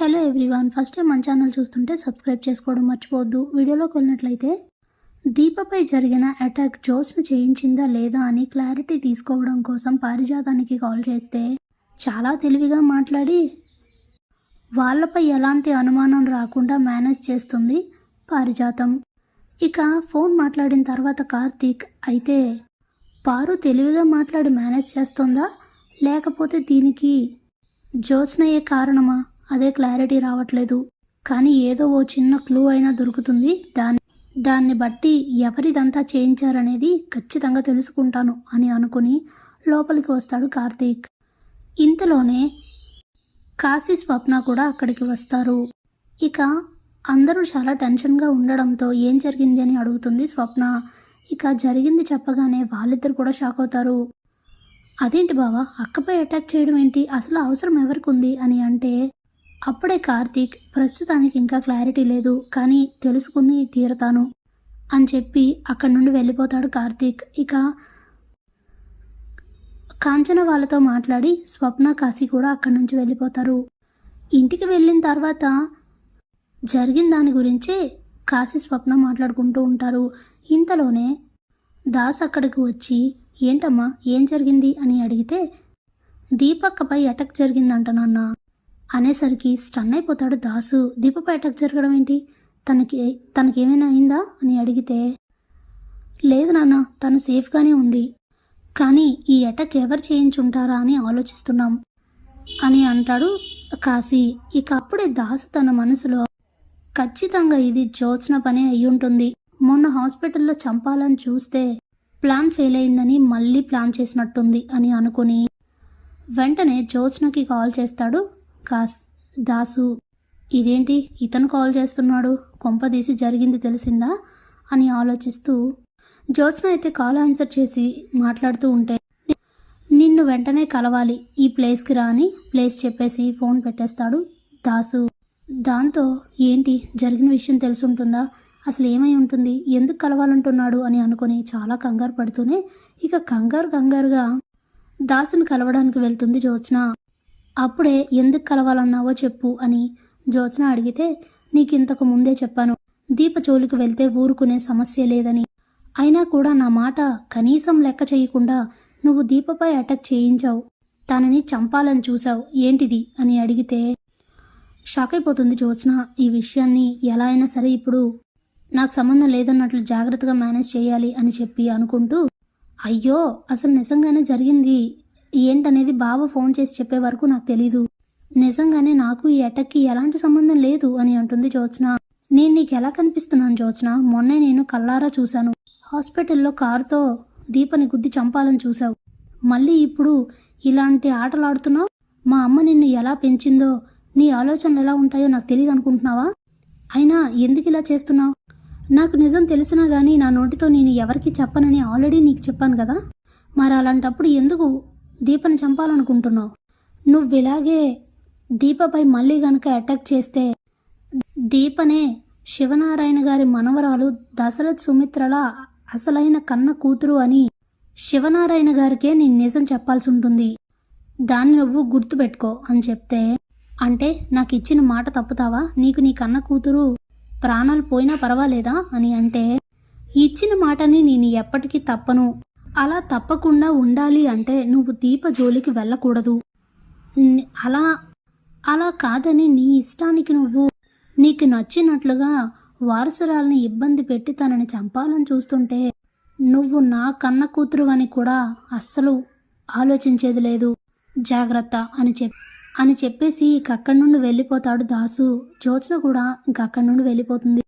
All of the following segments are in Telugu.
Hello everyone. ఫస్ట్ టైం మన ఛానల్ చూస్తుంటే సబ్స్క్రైబ్ చేసుకోవడం మర్చిపోవద్దు. వీడియోలోకి వెళ్ళినట్లయితే దీపపై జరిగిన అటాక్ జోస్ను చేయించిందా లేదా అని క్లారిటీ తీసుకోవడం కోసం పారిజాతానికి కాల్ చేస్తే చాలా తెలివిగా మాట్లాడి వాళ్ళపై ఎలాంటి అనుమానం రాకుండా మేనేజ్ చేస్తుంది పారిజాతం. ఇక ఫోన్ మాట్లాడిన తర్వాత కార్తీక్ అయితే పారు తెలివిగా మాట్లాడి మేనేజ్ చేస్తుందా? లేకపోతే దీనికి జోత్స్నయ్యే కారణమా? అదే క్లారిటీ రావట్లేదు. కానీ ఏదో ఓ చిన్న క్లూ అయినా దొరుకుతుంది. దాన్ని దాన్ని బట్టి ఎవరిదంతా చేయించారనేది ఖచ్చితంగా తెలుసుకుంటాను అని అనుకుని లోపలికి వస్తాడు కార్తీక్. ఇంతలోనే కాశీ స్వప్న కూడా అక్కడికి వస్తారు. ఇక అందరూ చాలా టెన్షన్గా ఉండడంతో ఏం జరిగింది అని అడుగుతుంది స్వప్న. ఇక జరిగింది చెప్పగానే వాళ్ళిద్దరు కూడా షాక్ అవుతారు. అదేంటి బావా అక్కపై అటాక్ చేయడం ఏంటి? అసలు అవసరం ఎవరికి ఉంది అని అంటే అప్పుడే కార్తీక్ ప్రస్తుతానికి ఇంకా క్లారిటీ లేదు కానీ తెలుసుకుని తీరతాను అని చెప్పి అక్కడి నుండి వెళ్ళిపోతాడు కార్తీక్. ఇక కాంచన వాళ్ళతో మాట్లాడి స్వప్న కాశీ కూడా అక్కడి నుంచి వెళ్ళిపోతారు. ఇంటికి వెళ్ళిన తర్వాత జరిగిన దాని గురించే కాశీ స్వప్న మాట్లాడుకుంటూ ఉంటారు. ఇంతలోనే దాస్ అక్కడికి వచ్చి ఏంటమ్మా ఏం జరిగింది? అని అడిగితే దీపక్కపై అటాక్ జరిగిందంట నాన్న. అనేసరికి స్టన్ అయిపోతాడు దాసు. దీపపై అటాక్ జరగడం ఏంటి? తనకి తనకేమైనా అయిందా? అని అడిగితే లేదు నాన్న తను సేఫ్గానే ఉంది. కానీ ఈ అటాక్ ఎవరు చేయించుంటారా అని ఆలోచిస్తున్నాం అని అంటాడు కాశీ. ఇక అప్పుడే దాసు తన మనసులో ఖచ్చితంగా ఇది జోత్స్న పని అయ్యుంటుంది. మొన్న హాస్పిటల్లో చంపాలని చూస్తే ప్లాన్ ఫెయిల్ అయిందని మళ్ళీ ప్లాన్ చేసినట్టుంది అని అనుకుని వెంటనే జోత్స్నకి కాల్ చేస్తాడు కాస్ దాసు ఇదేంటి? ఇతను కాల్ చేస్తున్నాడు. కొంపదీసి జరిగింది తెలిసిందా? అని ఆలోచిస్తూ జ్యోత్స్న అయితే కాల్ ఆన్సర్ చేసి మాట్లాడుతూ ఉంటే నిన్ను వెంటనే కలవాలి. ఈ ప్లేస్కి రా అని ప్లేస్ చెప్పేసి ఫోన్ పెట్టేస్తాడు దాసు. దాంతో ఏంటి? జరిగిన విషయం తెలుసుంటుందా? అసలు ఏమై ఉంటుంది? ఎందుకు కలవాలంటున్నాడు? అని అనుకుని చాలా కంగారు పడుతూనే ఇక కంగారు కంగారుగా దాసుని కలవడానికి వెళ్తుంది జ్యోత్స్న. అప్పుడే ఎందుకు కలవాలన్నావో చెప్పు అని జ్యోత్స్న అడిగితే నీకు ఇంతకు ముందే చెప్పాను. దీప జోలికి వెళ్తే ఊరుకునే సమస్య లేదని. అయినా కూడా నా మాట కనీసం లెక్క చేయకుండా నువ్వు దీపపై అటాక్ చేయించావు. తనని చంపాలని చూసావు ఏంటిది? అని అడిగితే షాక్ అయిపోతుంది జ్యోత్స్న. ఈ విషయాన్ని ఎలా అయినా సరే ఇప్పుడు నాకు సంబంధం లేదన్నట్లు జాగ్రత్తగా మేనేజ్ చేయాలి అని చెప్పి అనుకుంటూ అయ్యో అసలు నిజంగానే జరిగింది. ఏంటనేది బావ ఫోన్ చేసి చెప్పే వరకు నాకు తెలీదు. నిజంగానే నాకు ఈ అటాక్కి ఎలాంటి సంబంధం లేదు అని అంటుంది జ్యోత్స్న. నేను నీకు ఎలా కనిపిస్తున్నాను జ్యోత్స్న? మొన్నే నేను కల్లారా చూశాను. హాస్పిటల్లో కారుతో దీపని గుద్ది చంపాలని చూశావు. మళ్ళీ ఇప్పుడు ఇలాంటి ఆటలు ఆడుతున్నావు మా అమ్మ నిన్ను ఎలా పెంచిందో నీ ఆలోచనలు ఎలా ఉంటాయో నాకు తెలియదు అనుకుంటున్నావా? అయినా ఎందుకు ఇలా చేస్తున్నావు? నాకు నిజం తెలిసినా కానీ నా నోటితో నేను ఎవరికి చెప్పనని ఆల్రెడీ నీకు చెప్పాను కదా? మరి అలాంటప్పుడు ఎందుకు దీపని చంపాలనుకుంటున్నావు. నువ్వు ఇలాగే దీపపై మళ్ళీ గనక అటాక్ చేస్తే దీపనే శివనారాయణ గారి మనవరాలు దశరథ్ సుమిత్రల అసలైన కన్న కూతురు అని శివనారాయణ గారికే నేను నిజం చెప్పాల్సి ఉంటుంది దాన్ని నువ్వు గుర్తుపెట్టుకో అని చెప్తే అంటే నాకు ఇచ్చిన మాట తప్పుతావా? నీకు నీ కన్న కూతురు ప్రాణాలు పోయినా పర్వాలేదా? అని అంటే ఇచ్చిన మాటని నేను ఎప్పటికీ తప్పను. అలా తప్పకుండా ఉండాలి అంటే నువ్వు దీప జోలికి వెళ్ళకూడదు. అలా అలా కాదని నీ ఇష్టానికి నువ్వు నీకు నచ్చినట్లుగా వారసురాల్ని ఇబ్బంది పెట్టి తనని చంపాలని చూస్తుంటే నువ్వు నా కన్న కూతురు అని కూడా అస్సలు ఆలోచించేది లేదు. జాగ్రత్త అని చెప్ అని చెప్పేసి ఇక అక్కడి నుండి వెళ్ళిపోతాడు దాసు. జ్యోత్స్న కూడా ఇంక అక్కడి నుండి వెళ్ళిపోతుంది.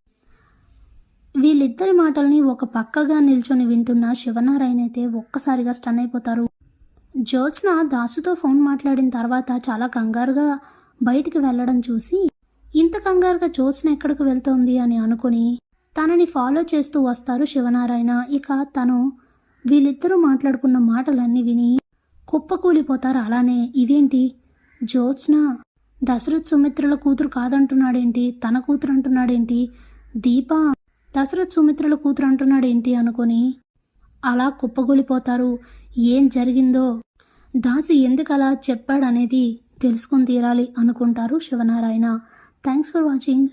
వీళ్ళిద్దరి మాటల్ని ఒక పక్కగా నిల్చొని వింటున్న శివనారాయణ అయితే ఒక్కసారిగా స్టన్ అయిపోతారు. జ్యోత్స్న దాసుతో ఫోన్ మాట్లాడిన తర్వాత చాలా కంగారుగా బయటికి వెళ్ళడం చూసి ఇంత కంగారుగా జ్యోత్స్న ఎక్కడికి వెళ్తోంది? అని అనుకుని తనని ఫాలో చేస్తూ వస్తారు శివనారాయణ. ఇక తను వీళ్ళిద్దరూ మాట్లాడుకున్న మాటలన్నీ విని కుప్పకూలిపోతారు. అలానే ఇదేంటి? జ్యోత్స్న దశరథ్ సుమిత్రుల కూతురు కాదంటున్నాడేంటి? తన కూతురు అంటున్నాడేంటి దీప దశరథ్ సుమిత్రుల కూతురు అంటున్నాడు ఏంటి అనుకొని అలా కుప్పగూలిపోతారు. ఏం జరిగిందో? దాసి ఎందుకు అలా చెప్పాడనేది తెలుసుకొని తీరాలి అనుకుంటారు శివనారాయణ. Thanks for watching.